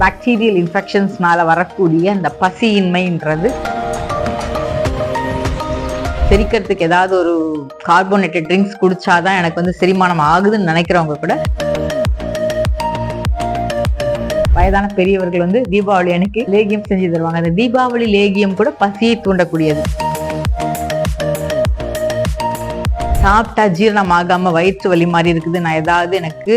Bacterial இன்ஃபெக்ஷன்ஸ்னால வரக்கூடிய அந்த பசியின்மைன்றது. செரிக்கிறதுக்கு ஏதாவது ஒரு கார்போனேட்டட் ட்ரிங்க்ஸ் குடிச்சாதான் எனக்கு வந்து செரிமானம் ஆகுதுன்னு நினைக்கிறவங்க கூட. வயதான பெரியவர்கள் வந்து தீபாவளி அன்னைக்கு லேகியம் செஞ்சு தருவாங்க. அந்த தீபாவளி லேகியம் கூட பசியை தூண்டக்கூடியது. சாப்பிட்டா ஜீரணம் ஆகாம வயிற்று வலி மாதிரி இருக்குது. நான் ஏதாவது எனக்கு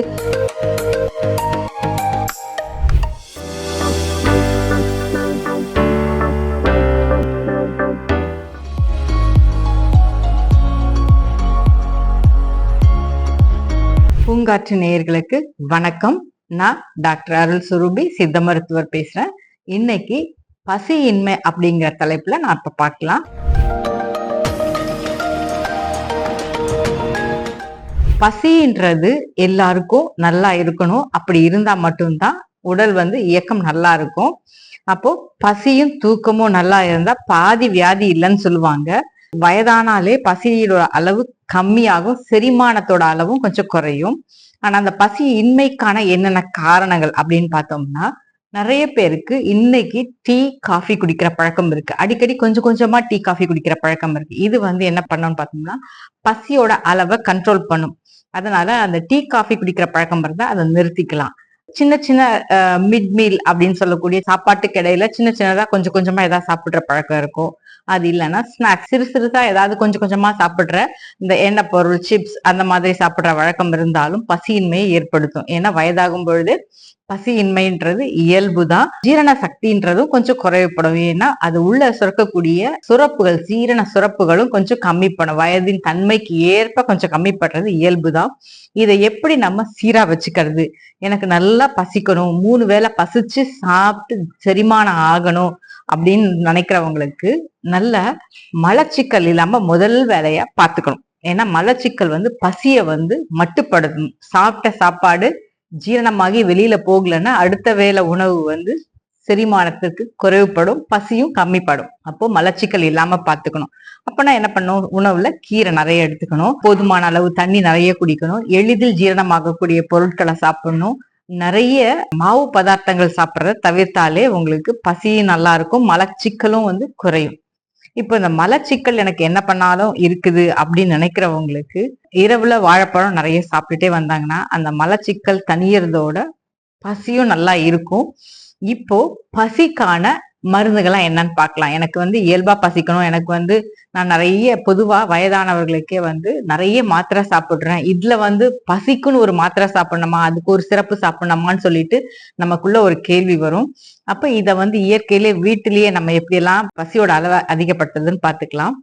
பூங்காற்று நேயர்களுக்கு வணக்கம். நான் டாக்டர் அருள் சுரூபி சித்த மருத்துவர் பேசுறேன். இன்னைக்கு பசியின்மை அப்படிங்கிற தலைப்புல நான் இப்ப பார்க்கலாம். பசின்றது எல்லாருக்கும் நல்லா இருக்கணும். அப்படி இருந்தா மட்டும்தான் உடல் வந்து இயக்கம் நல்லா இருக்கும். அப்போ பசியும் தூக்கமும் நல்லா இருந்தா பாதி வியாதி இல்லைன்னு சொல்லுவாங்க. வயதானாலே பசியோட அளவு கம்மியாகும் செரிமானத்தோட அளவும் கொஞ்சம் குறையும். ஆனா அந்த பசி இன்மைக்கான என்னென்ன காரணங்கள் அப்படின்னு பார்த்தோம்னா நிறைய பேருக்கு இன்னைக்கு டீ காஃபி குடிக்கிற பழக்கம் இருக்கு. அடிக்கடி கொஞ்சம் கொஞ்சமா டீ காஃபி குடிக்கிற பழக்கம் இருக்கு. இது வந்து என்ன பண்ணணும்னு பார்த்தோம்னா பசியோட அளவை கண்ட்ரோல் பண்ணும். அதனால அந்த டீ காஃபி குடிக்கிற பழக்கம் இருந்தா அதை நிறுத்திக்கலாம். சின்ன சின்ன மிட் மீல் அப்படின்னு சொல்லக்கூடிய சாப்பாட்டுக்கு இடையில சின்ன சின்னதா கொஞ்சம் கொஞ்சமா ஏதாவது சாப்பிடுற பழக்கம் இருக்கும். அது இல்லைன்னா ஸ்நாக்ஸ் சிறு சிறுசா ஏதாவது கொஞ்சம் கொஞ்சமா சாப்பிடுற இந்த எண்ணெய் பொருள் சிப்ஸ் அந்த மாதிரி சாப்பிடுற வழக்கம் இருந்தாலும் பசியின்மையை ஏற்படுத்தும். ஏன்னா வயதாகும் பொழுது பசியின்மைன்றது இயல்புதான். ஜீரண சக்தின்றதும் கொஞ்சம் குறைவுப்படும் ஏன்னா அது உள்ள சுரக்கக்கூடிய சுரப்புகள் ஜீரண சுரப்புகளும் கொஞ்சம் கம்மி பண்ணும் வயதின் தன்மைக்கு ஏற்ப கொஞ்சம் கம்மி பண்றது இயல்புதான். இதை எப்படி நம்ம சீரா வச்சுக்கிறது? எனக்கு நல்லா பசிக்கணும். மூணு வேளை பசிச்சு சாப்பிட்டு செரிமானம் ஆகணும். அப்படின்னு நினைக்கிறவங்களுக்கு நல்ல மலச்சிக்கல் இல்லாம முதல் வேலையா பார்த்துக்கணும். ஏன்னா மலச்சிக்கல் வந்து பசிய வந்து மட்டுப்படுத்தும் சாப்பிட்ட சாப்பாடு ஜீரணமாகி வெளியில போகலன்னா அடுத்த வேளை உணவு வந்து செரிமானத்துக்கு குறைவுபடும் பசியும் கம்மிப்படும். அப்போ மலச்சிக்கல் இல்லாம பாத்துக்கணும் அப்பனா என்ன பண்ணும்? உணவுல கீரை நிறைய எடுத்துக்கணும். போதுமான அளவு தண்ணி நிறைய குடிக்கணும். எளிதில் ஜீரணமாகக்கூடிய பொருட்களை சாப்பிடணும். நிறைய மாவு பதார்த்தங்கள் சாப்பிட்றத தவிர்த்தாலே உங்களுக்கு பசியும் நல்லா இருக்கும் மலச்சிக்கலும் வந்து குறையும். இப்போ இந்த மலச்சிக்கல் எனக்கு என்ன பண்ணாலும் இருக்குது அப்படின்னு நினைக்கிறவங்களுக்கு இரவுல வாழைப்பழம் நிறைய சாப்பிட்டுட்டே வந்தாங்கன்னா அந்த மலச்சிக்கல் தனியறதோட பசியும் நல்லா இருக்கும். இப்போ பசிக்கான மருந்துகள்லாம் என்னன்னு பார்க்கலாம். எனக்கு வந்து இயல்பா பசிக்கணும். எனக்கு வந்து நான் நிறைய பொதுவா வயதானவர்களுக்கே வந்து நிறைய மாத்திரை சாப்பிடுறேன். இதுல வந்து பசிக்குன்னு ஒரு மாத்திரை சாப்பிடணுமா? அதுக்கு ஒரு சிறப்பு சாப்பிடணுமான்னு சொல்லிட்டு நமக்குள்ள ஒரு கேள்வி வரும். அப்ப இத வந்து இயற்கையிலே வீட்டிலேயே நம்ம எப்படியெல்லாம் பசியோட அளவை அதிகப்பட்டதுன்னு பாத்துக்கலாம்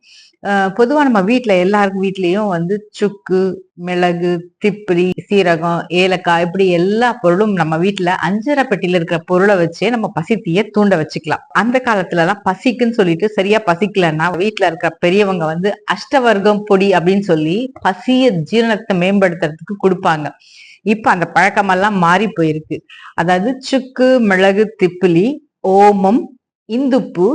பொதுவா நம்ம வீட்டுல எல்லாருக்கும் வீட்லயும் வந்து சுக்கு மிளகு திப்பிலி சீரகம் ஏலக்காய் இப்படி எல்லா பொருளும் நம்ம வீட்டுல அஞ்சரை பெட்டியில இருக்கிற பொருளை வச்சே நம்ம பசித்திய தூண்ட வச்சுக்கலாம். அந்த காலத்துலலாம் பசிக்குன்னு சொல்லிட்டு சரியா பசிக்கலன்னா வீட்டுல இருக்கிற பெரியவங்க வந்து அஷ்டவர்க்கம் பொடி அப்படின்னு சொல்லி பசிய ஜீரணத்தை மேம்படுத்துறதுக்கு கொடுப்பாங்க. இப்ப அந்த பழக்கமெல்லாம் மாறி போயிருக்கு. அதாவது சுக்கு மிளகு திப்பிலி ஓமம் இந்துப்பு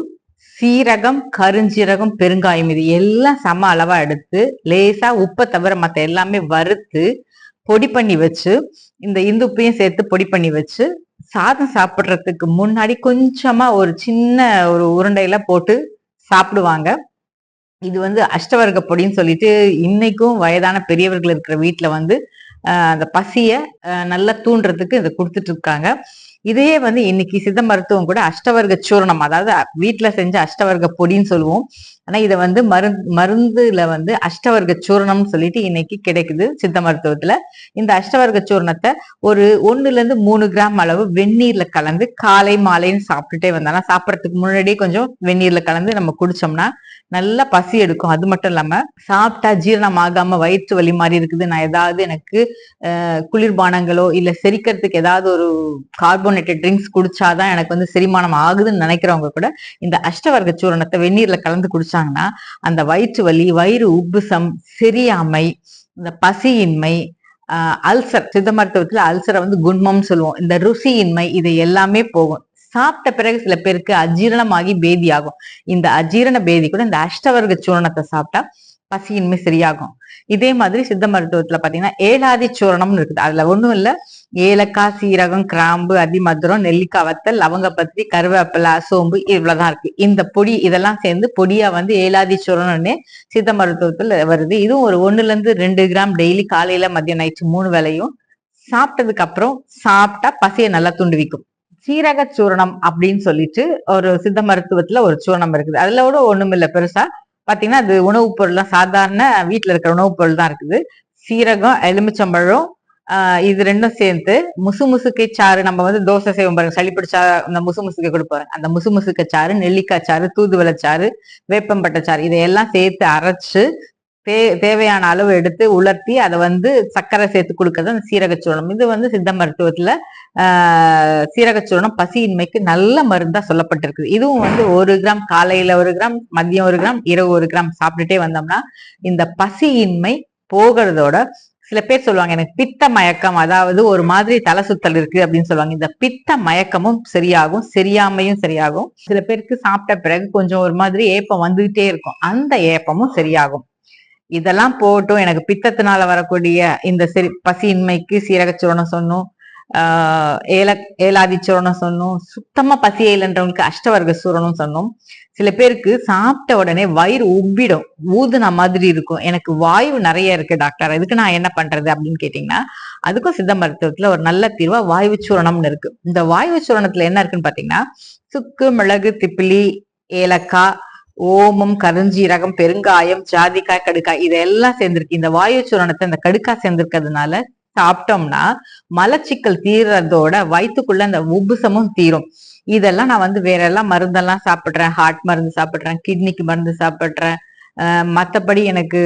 சீரகம் கருஞ்சீரகம் பெருங்காயம் இது எல்லாம் சம அளவா எடுத்து லேசா உப்பை தவிர மற்ற எல்லாமே வறுத்து பொடி பண்ணி வச்சு இந்த இந்துப்பையும் சேர்த்து பொடி பண்ணி வச்சு சாதம் சாப்பிட்றதுக்கு முன்னாடி கொஞ்சமா ஒரு சின்ன ஒரு உருண்டையில போட்டு சாப்பிடுவாங்க. இது வந்து அஷ்டவர்க்க பொடின்னு சொல்லிட்டு இன்னைக்கும் வயதான பெரியவர்கள் இருக்கிற வீட்டுல வந்து அந்த பசிய நல்லா தூண்டுறதுக்கு இதை கொடுத்துட்டு இருக்காங்க. இதையே வந்து இன்னைக்கு சித்த மருத்துவம் கூட அஷ்டவர்க சூரணம் அதாவது வீட்டுல செஞ்ச அஷ்டவர்க பொடின்னு சொல்லுவோம். ஆனா இதை வந்து மரு மருந்துல வந்து அஷ்டவர்க சூரணம்னு சொல்லிட்டு இன்னைக்கு கிடைக்குது சித்த மருத்துவத்துல. இந்த அஷ்டவர்க சூரணத்தை ஒரு ஒண்ணுல இருந்து மூணு கிராம் அளவு வெந்நீர்ல கலந்து காலை மாலைன்னு சாப்பிட்டுட்டே வந்தாலும் சாப்பிட்றதுக்கு முன்னாடியே கொஞ்சம் வெந்நீர்ல கலந்து நம்ம குடிச்சோம்னா நல்லா பசி எடுக்கும். அது மட்டும் இல்லாம சாப்பிட்டா ஜீரணம் ஆகாம வயிற்று வலி மாதிரி இருக்குது. நான் ஏதாவது எனக்கு குளிர்பானங்களோ இல்ல செரிக்கிறதுக்கு ஏதாவது ஒரு கார்போனேட்டட் ட்ரிங்க்ஸ் குடிச்சாதான் எனக்கு வந்து செரிமானம் ஆகுதுன்னு நினைக்கிறவங்க கூட இந்த அஷ்டவர்க்க சூரணத்தை வெந்நீர்ல கலந்து குடிச்சாங்கன்னா அந்த வயிற்று வலி வயிறு உப்புசம் செரியாமை இந்த பசியின்மை அல்சர் சித்த மருத்துவத்துல அல்சரை வந்து குண்மம் சொல்லுவோம். இந்த ருசியின்மை இது எல்லாமே போகும். சாப்பிட்ட பிறகு சில பேருக்கு அஜீரணமாகி பேதி ஆகும் இந்த அஜீரண பேதி கூட இந்த அஷ்டவர்க சூரணத்தை சாப்பிட்டா பசியின்மை சரியாகும். இதே மாதிரி சித்த மருத்துவத்துல பாத்தீங்கன்னா ஏழாதி சூரணம்னு இருக்குது. அதுல ஒண்ணும் இல்லை. ஏலக்காய் சீரகம் கிராம்பு அதிமதுரம் நெல்லிக்காய் வத்தல் லவங்கப்பத்திரி கருவேப்பிலை சோம்பு இவ்வளவுதான் இருக்கு. இந்த பொடி இதெல்லாம் சேர்ந்து பொடியா வந்து ஏலாதி சுரணம்னு சித்த மருத்துவத்துல வருது. இதுவும் ஒரு ஒண்ணுல இருந்து ரெண்டு கிராம் டெய்லி காலையில மதியம் நைட்டு மூணு வேளையும் சாப்பிட்டதுக்கு அப்புறம் சாப்பிட்டா பசியை நல்லா துண்டுவிக்கும் சீரக சூரணம் அப்படின்னு சொல்லிட்டு ஒரு சித்த மருத்துவத்துல ஒரு சூரணம் இருக்குது. அதுல கூட ஒண்ணும் இல்லை பெருசா. பாத்தீங்கன்னா அது உணவுப் பொருள் தான் சாதாரண வீட்டுல இருக்கிற உணவுப் பொருள் தான் இருக்குது. சீரகம் எலுமிச்சம்பழம் இது ரெண்டும் சேர்த்து முசு முசுக்கை சாறு நம்ம வந்து தோசை செய்வோம் பாருங்க. சளி பிடிச்சா அந்த முசு முசுக்கை கொடுப்பாங்க அந்த முசு முசுக்கை சாறு நெல்லிக்காய் சாறு தூதுவளை சாறு வேப்பம்பட்டை சாறு இதையெல்லாம் சேர்த்து அரைச்சு தே தேவையான அளவு எடுத்து உலர்த்தி அதை வந்து சர்க்கரை சேர்த்து கொடுக்கறது அந்த சீரகச்சூர்ணம். இது வந்து சித்த மருத்துவத்துல சீரகச்சூர்ணம் பசியின்மைக்கு நல்ல மருந்தா சொல்லப்பட்டிருக்குது. இதுவும் வந்து ஒரு கிராம் காலையில ஒரு கிராம் மதியம் ஒரு கிராம் இரவு ஒரு கிராம் சாப்பிட்டுட்டே வந்தோம்னா இந்த பசியின்மை போகிறதோட சில பேர் சொல்லுவாங்க எனக்கு பித்த மயக்கம் அதாவது ஒரு மாதிரி தலை சுத்தல் இருக்கு அப்படின்னு சொல்லுவாங்க. இந்த பித்த மயக்கமும் சரியாகும் சரியாமையும் சரியாகும். சில பேருக்கு சாப்பிட்ட பிறகு கொஞ்சம் ஒரு மாதிரி ஏப்பம் வந்துகிட்டே இருக்கும். அந்த ஏப்பமும் சரியாகும். இதெல்லாம் போட்டும் எனக்கு பித்தத்தினால வரக்கூடிய இந்த சரி பசியின்மைக்கு சீரகச்சூரணம் சொன்னோம் ஆஹ் ஏல ஏலாதி சூரணம் சொன்னோம் சுத்தமா பசியே இல்லைன்றவங்களுக்கு அஷ்டவர்க்க சூரணம் சொன்னோம். சில பேருக்கு சாப்பிட்ட உடனே வயிறு உப்பிடும் ஊதுன மாதிரி இருக்கும். எனக்கு வாயு நிறைய இருக்கு டாக்டர். இதுக்கு நான் என்ன பண்றது அப்படின்னு கேட்டீங்கன்னா அதுக்கும் சித்த மருத்துவத்துல ஒரு நல்ல தீர்வா வாயு சூரணம்னு இருக்கு. இந்த வாயு சூரணத்துல என்ன இருக்குன்னு பாத்தீங்கன்னா சுக்கு மிளகு திப்பிலி ஏலக்காய் ஓமம் கருஞ்சீரகம் பெருங்காயம் ஜாதிக்காய் கடுக்காய் இதெல்லாம் சேர்ந்திருக்கு. இந்த வாயு சூரணத்தை இந்த கடுக்காய் சேர்ந்திருக்கிறதுனால சாப்பிட்டோம்னா மலச்சிக்கல் தீர்றதோட வயிற்றுக்குள்ள அந்த உப்புசமும் தீரும். இதெல்லாம் நான் வந்து வேற எல்லாம் மருந்தெல்லாம் சாப்பிடுறேன். ஹார்ட் மருந்து சாப்பிடுறேன். கிட்னிக்கு மருந்து சாப்பிடுறேன். மற்றபடி எனக்கு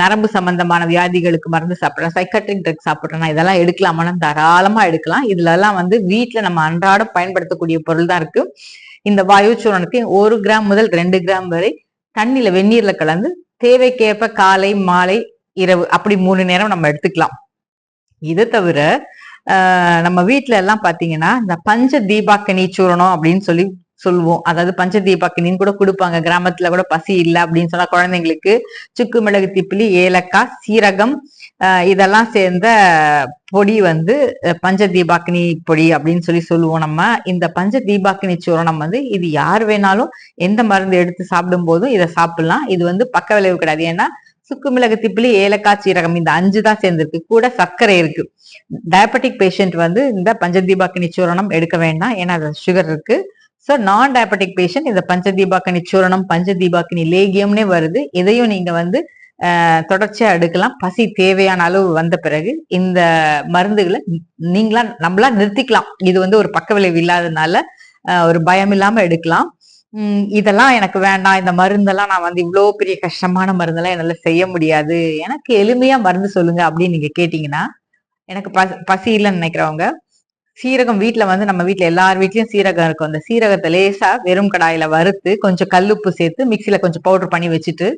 நரம்பு சம்பந்தமான வியாதிகளுக்கு மருந்து சாப்பிட்றேன். சைக்கட்ரிக் ட்ரக் சாப்பிட்றேன். நான் இதெல்லாம் எடுக்கலாமான்னு தாராளமாக எடுக்கலாம். இதுலலாம் வந்து வீட்டில் நம்ம அன்றாடம் பயன்படுத்தக்கூடிய பொருள் தான் இருக்கு. இந்த வாயு சூரணத்தை ஒரு கிராம் முதல் ரெண்டு கிராம் வரை தண்ணியில வெந்நீர்ல கலந்து தேவைக்கேற்ப காலை மாலை இரவு அப்படி மூணு நேரம் நம்ம எடுத்துக்கலாம். இதை தவிர நம்ம வீட்டுல எல்லாம் பாத்தீங்கன்னா இந்த பஞ்ச தீபாக்கனி சூரணம் அப்படின்னு சொல்லி சொல்லுவோம். அதாவது பஞ்ச தீபாக்கனின்னு கூட கொடுப்பாங்க. கிராமத்துல கூட பசி இல்லை அப்படின்னு சொன்னா குழந்தைங்களுக்கு சுக்கு மிளகு திப்பிலி ஏலக்காய் சீரகம் இதெல்லாம் சேர்ந்த பொடி வந்து பஞ்ச தீபாக்கினி பொடி அப்படின்னு சொல்லி சொல்லுவோம் நம்ம. இந்த பஞ்ச தீபாக்கினி சூரணம் வந்து இது யார் வேணாலும் எந்த மருந்து எடுத்து சாப்பிடும் போதும் இதை சாப்பிடலாம். இது வந்து பக்க விளைவு கிடையாது. ஏன்னா சுக்கு மிளகு திப்பிலி ஏலக்காய் சீரகம் இந்த அஞ்சு தான் சேர்ந்துருக்கு. கூட சர்க்கரை இருக்கு. டயபெட்டிக் பேஷண்ட் வந்து இந்த பஞ்சதீபாக்கினி சூரணம் எடுக்க வேண்டாம். ஏன்னா அது சுகர் இருக்கு. ஸோ நான் டயபெட்டிக் பேஷண்ட் இந்த பஞ்சதீபாக்கினி சூரணம் பஞ்சதீபாக்கினி லேகியம்னே வருது. இதையும் நீங்க வந்து ஆஹ், தொடர்ச்சியா எடுக்கலாம். பசி தேவையான அளவு வந்த பிறகு இந்த மருந்துகளை நீங்களா நம்மளா நிறுத்திக்கலாம். இது வந்து ஒரு பக்க விளைவு இல்லாததுனால ஒரு பயம் இல்லாம எடுக்கலாம். உம் இதெல்லாம் எனக்கு வேண்டாம். இந்த மருந்தெல்லாம் நான் வந்து இவ்வளோ பெரிய கஷ்டமான மருந்தெல்லாம் என்னால செய்ய முடியாது. எனக்கு எளிமையா மருந்து சொல்லுங்க அப்படின்னு நீங்க கேட்டீங்கன்னா எனக்கு பசி பசி இல்லைன்னு நினைக்கிறவங்க சீரகம் வீட்டில் வந்து நம்ம வீட்டில் எல்லார் வீட்லயும் சீரகம் இருக்கும். அந்த சீரகத்தை லேசா வெறும் கடாயில வறுத்து கொஞ்சம் கல்லுப்பு சேர்த்து மிக்சியில கொஞ்சம் பவுடர் பண்ணி வச்சுட்டு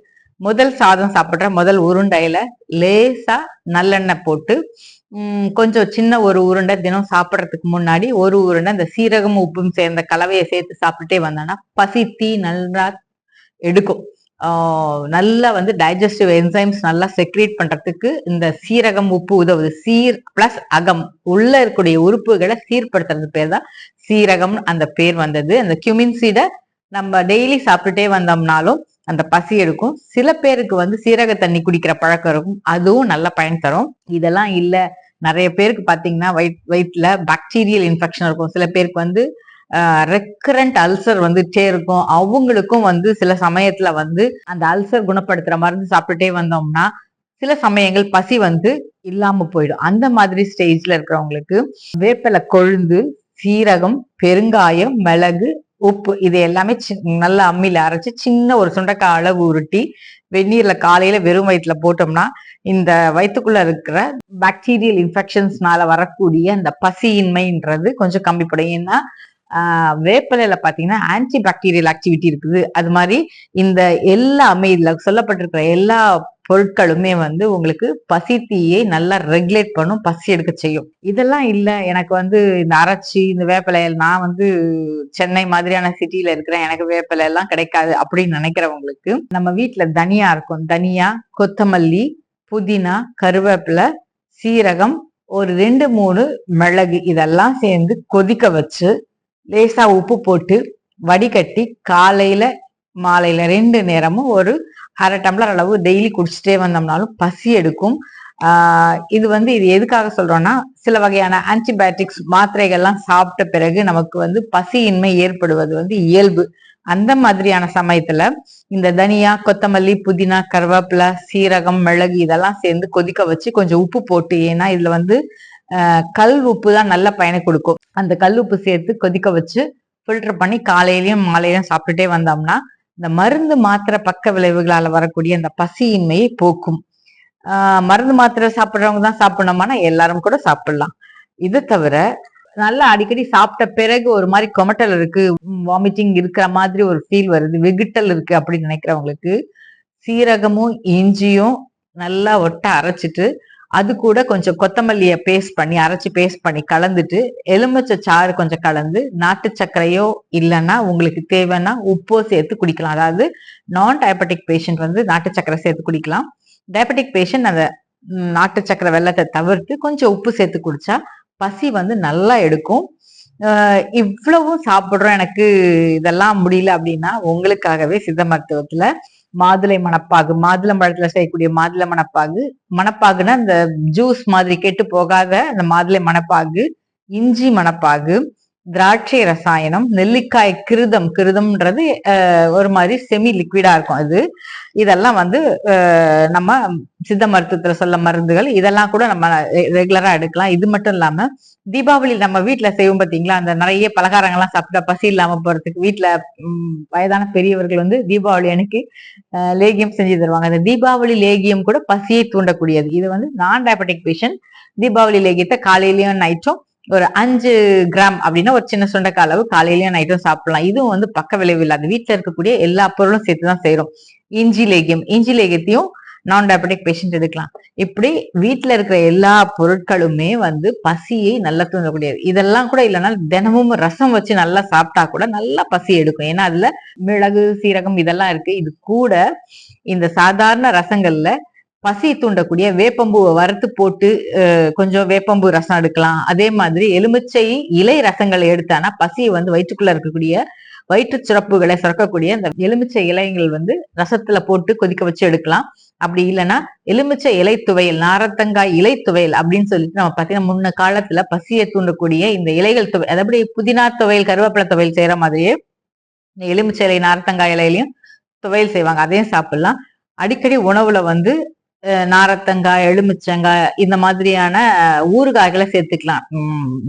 முதல் சாதம் சாப்பிட்ற முதல் உருண்டையில லேசா நல்லெண்ணெய் போட்டு உம் கொஞ்சம் சின்ன ஒரு உருண்டை தினம் சாப்பிட்றதுக்கு முன்னாடி ஒரு உருண்டை இந்த சீரகமும் உப்பும் சேர்ந்த கலவையை சேர்த்து சாப்பிட்டுட்டே வந்தோம்னா பசி தீ நல்லா எடுக்கும். நல்லா வந்து டைஜஸ்டிவ் என்சைம்ஸ் நல்லா செக்ரேட் பண்றதுக்கு இந்த சீரகம் உப்பு உதவுது. சீர் பிளஸ் அகம். உள்ள இருக்கக்கூடிய உறுப்புகளை சீர்படுத்துறது பேர் தான் சீரகம் அந்த பேர் வந்தது. அந்த கியூமின் சீடை நம்ம டெய்லி சாப்பிட்டுட்டே வந்தோம்னாலும் அந்த பசி எடுக்கும். சில பேருக்கு வந்து சீரக தண்ணி குடிக்கிற பழக்கம் இருக்கும். அதுவும் நல்ல பயன் தரும். இதெல்லாம் இல்ல. நிறைய பேருக்கு பாத்தீங்கன்னா வயிற் வயிற்றுல பாக்டீரியல் இன்ஃபெக்ஷன் இருக்கும். சில பேருக்கு வந்து ரெக்கரண்ட் அல்சர் வந்துட்டே இருக்கும். அவங்களுக்கும் வந்து சில சமயத்துல வந்து அந்த அல்சர் குணப்படுத்துற மருந்து சாப்பிட்டுட்டே வந்தோம்னா சில சமயங்கள் பசி வந்து இல்லாம போயிடும். அந்த மாதிரி ஸ்டேஜ்ல இருக்கிறவங்களுக்கு வேப்பில கொழுந்து சீரகம் பெருங்காயம் மிளகு உப்பு இது எல்லாமே சி- நல்லா அம்மியில அரைச்சு சின்ன ஒரு சுண்டைக்காய் அளவு உருட்டி வெந்நீர்ல காலையில வெறும் வயிற்றுல போட்டோம்னா இந்த வயிற்றுக்குள்ள இருக்கிற பாக்டீரியல் இன்ஃபெக்ஷன்ஸ்னால வரக்கூடிய அந்த பசியின்மைன்றது கொஞ்சம் கம்மிப்படும் ஏன்னா வேப்பிலையில பாத்தீங்கன்னா ஆன்டி பாக்டீரியல் ஆக்டிவிட்டி இருக்குது. அது மாதிரி இந்த எல்லாமே இதுல சொல்லப்பட்டிருக்கிற எல்லா பொருட்களுமே வந்து உங்களுக்கு பசி தீயை நல்லா ரெகுலேட் பண்ணும் பசி எடுக்க செய்யும். இதெல்லாம் இல்லை. எனக்கு வந்து இந்த அரைச்சி இந்த வேப்பிலையில் நான் வந்து சென்னை மாதிரியான சிட்டியில இருக்கிறேன். எனக்கு வேப்பிலை எல்லாம் கிடைக்காது அப்படின்னு நினைக்கிறவங்களுக்கு நம்ம வீட்டில் தனியா இருக்கும். தனியா கொத்தமல்லி புதினா கருவேப்பிலை சீரகம் ஒரு ரெண்டு மூணு மிளகு இதெல்லாம் சேர்ந்து கொதிக்க வச்சு லேசா உப்பு போட்டு வடிகட்டி காலையில மாலையில ரெண்டு நேரமும் ஒரு அரை டம்ளர் அளவு டெய்லி குடிச்சிட்டே வந்தோம்னாலும் பசி எடுக்கும். இது வந்து இது எதுக்காக சொல்றோம்னா சில வகையான ஆன்டிபயோட்டிக்ஸ் மாத்திரைகள்லாம் சாப்பிட்ட பிறகு நமக்கு வந்து பசியின்மை ஏற்படுவது வந்து இயல்பு. அந்த மாதிரியான சமயத்துல இந்த தனியா கொத்தமல்லி புதினா கருவேப்பிலை சீரகம் மிளகு இதெல்லாம் சேர்ந்து கொதிக்க வச்சு கொஞ்சம் உப்பு போட்டு ஏன்னா இதுல வந்து கல் உப்பு தான் நல்ல பயனை கொடுக்கும். அந்த கல் உப்பு சேர்த்து கொதிக்க வச்சு ஃபில்டர் பண்ணி காலையிலயும் மாலையிலயும் சாப்பிட்டுட்டே வந்தோம்னா இந்த மருந்து மாத்திரை பக்க விளைவுகளால வரக்கூடிய அந்த பசியின்மையை போக்கும். ஆஹ் மருந்து மாத்திரை சாப்பிட்றவங்க தான் சாப்பிடணுமானா எல்லாரும் கூட சாப்பிடலாம். இது தவிர நல்லா அடிக்கடி சாப்பிட்ட பிறகு ஒரு மாதிரி கொமட்டல் இருக்கு வாமிட்டிங் இருக்கிற மாதிரி ஒரு ஃபீல் வருது வெகுட்டல் இருக்கு அப்படின்னு நினைக்கிறவங்களுக்கு சீரகமும் இஞ்சியும் நல்லா ஒட்ட அரைச்சிட்டு அது கூட கொஞ்சம் கொத்தமல்லியை பேஸ்ட் பண்ணி அரைச்சி பேஸ்ட் பண்ணி கலந்துட்டு எலுமிச்சை சாறு கொஞ்சம் கலந்து நாட்டு சர்க்கரையோ இல்லைன்னா உங்களுக்கு தேவைன்னா உப்போ சேர்த்து குடிக்கலாம். அதாவது நான் டயபெட்டிக் பேஷண்ட் வந்து நாட்டு சர்க்கரை சேர்த்து குடிக்கலாம். டயபெட்டிக் பேஷண்ட் அந்த நாட்டு சக்கரை வெள்ளத்தை தவிர்த்து கொஞ்சம் உப்பு சேர்த்து குடிச்சா பசி வந்து நல்லா எடுக்கும். இவ்வளவும் சாப்பிடுறோம். எனக்கு இதெல்லாம் முடியல அப்படின்னா உங்களுக்காகவே சித்த மருத்துவத்துல மாதுளை மணப்பாகு மாதுளம்பழத்துல செய்யக்கூடிய மாதுளை மணப்பாகு. மணப்பாகுன்னா அந்த ஜூஸ் மாதிரி கெட்டு போகாத அந்த மாதுளை மணப்பாகு இஞ்சி மணப்பாகு. திராட்சை ரசாயனம் நெல்லிக்காய் கிருதம் கிருதம்ன்றது ஒரு மாதிரி செமி லிக்விடா இருக்கும் அது. இதெல்லாம் வந்து நம்ம சித்த மருத்துவத்துல சொல்ல மருந்துகள் இதெல்லாம் கூட நம்ம ரெகுலரா எடுக்கலாம். இது மட்டும் இல்லாம தீபாவளி நம்ம வீட்டுல செய்வோம் பாத்தீங்களா? அந்த நிறைய பலகாரங்கள்லாம் சாப்பிட்டா பசி இல்லாம போறதுக்கு வீட்டுல வயதான பெரியவர்கள் வந்து தீபாவளி அன்னைக்கு லேகியம் செஞ்சு தருவாங்க. அந்த தீபாவளி லேகியம் கூட பசியை தூண்டக்கூடியது. இது வந்து நான் டயபெட்டிக் பேஷண்ட் தீபாவளி லேகியத்தை காலையிலயும் நைட்டும் ஒரு அஞ்சு கிராம் அப்படின்னா ஒரு சின்ன சுண்டைக்காய் அளவு காலையிலயும் நைட்டும் சாப்பிடலாம். இதுவும் வந்து பக்க விளைவு இல்லாத வீட்டில் இருக்கக்கூடிய எல்லா பொருளும் சேர்த்து தான் செய்யறோம் இஞ்சி லேகியம். இஞ்சி லேகியத்தையும் நான் டயபெட்டிக் பேஷண்ட் எடுக்கலாம். இப்படி வீட்டில் இருக்கிற எல்லா பொருட்களுமே வந்து பசியை நல்லா தூண்டக்கூடியது இதெல்லாம் கூட இல்லைன்னா தினமும் ரசம் வச்சு நல்லா சாப்பிட்டா கூட நல்லா பசி எடுக்கும். ஏன்னா அதுல மிளகு சீரகம் இதெல்லாம் இருக்கு. இது கூட இந்த சாதாரண ரசங்கள்ல பசி தூண்டக்கூடிய வேப்பம்பூவை வறுத்து போட்டு கொஞ்சம் வேப்பம்பூ ரசம் எடுக்கலாம். அதே மாதிரி எலுமிச்சை இலை ரசங்களை எடுத்தானா பசியை வந்து வயிற்றுக்குள்ள இருக்கக்கூடிய வயிற்று சுரப்புகளை சுரக்கக்கூடிய அந்த எலுமிச்சை இலைகள் வந்து ரசத்துல போட்டு கொதிக்க வச்சு எடுக்கலாம். அப்படி இல்லைன்னா எலுமிச்சை இலை துவையல் நாரத்தங்காய் இலை துவையல் அப்படின்னு சொல்லிட்டு நம்ம பார்த்தீங்கன்னா முன்ன காலத்துல பசியை தூண்டக்கூடிய இந்த இலைகள் துவை அதாவது புதினா துவையல் கருவேப்பிலை துவையல் செய்யற மாதிரியே இந்த எலுமிச்சை இலை நாரத்தங்காய் இலையிலையும் துவையல் செய்வாங்க. அதையும் சாப்பிடலாம். அடிக்கடி உணவுல வந்து நாரத்தங்காய் எலுமிச்சங்காய் இந்த மாதிரியான ஊறுகாய்களை சேர்த்துக்கலாம்.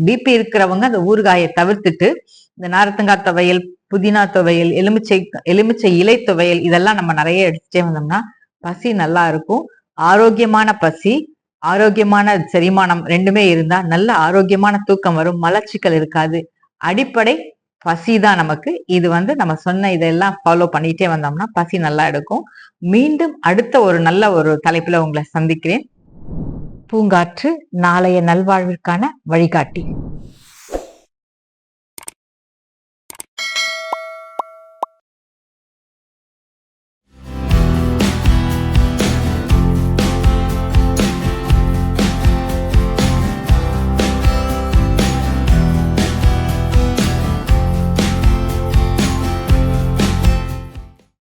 பிபி இருக்கிறவங்க அந்த ஊறுகாயை தவிர்த்துட்டு இந்த நாரத்தங்காய் துவையல் புதினா துவையல் எலுமிச்சை எலுமிச்சை இலை துவையல் இதெல்லாம் நம்ம நிறைய எடுத்துட்டே வந்தோம்னா பசி நல்லா இருக்கும். ஆரோக்கியமான பசி ஆரோக்கியமான செரிமானம் ரெண்டுமே இருந்தா நல்ல ஆரோக்கியமான தூக்கம் வரும். மலச்சிக்கல் இருக்காது. அடிப்படை பசி தான் நமக்கு. இது வந்து நம்ம சொன்ன இதெல்லாம் ஃபாலோ பண்ணிட்டே வந்தோம்னா பசி நல்லா எடுக்கும். மீண்டும் அடுத்த ஒரு நல்ல ஒரு தலைப்புல உங்களை சந்திக்கிறேன். பூங்காற்று நாளைய நல்வாழ்விற்கான வழிகாட்டி.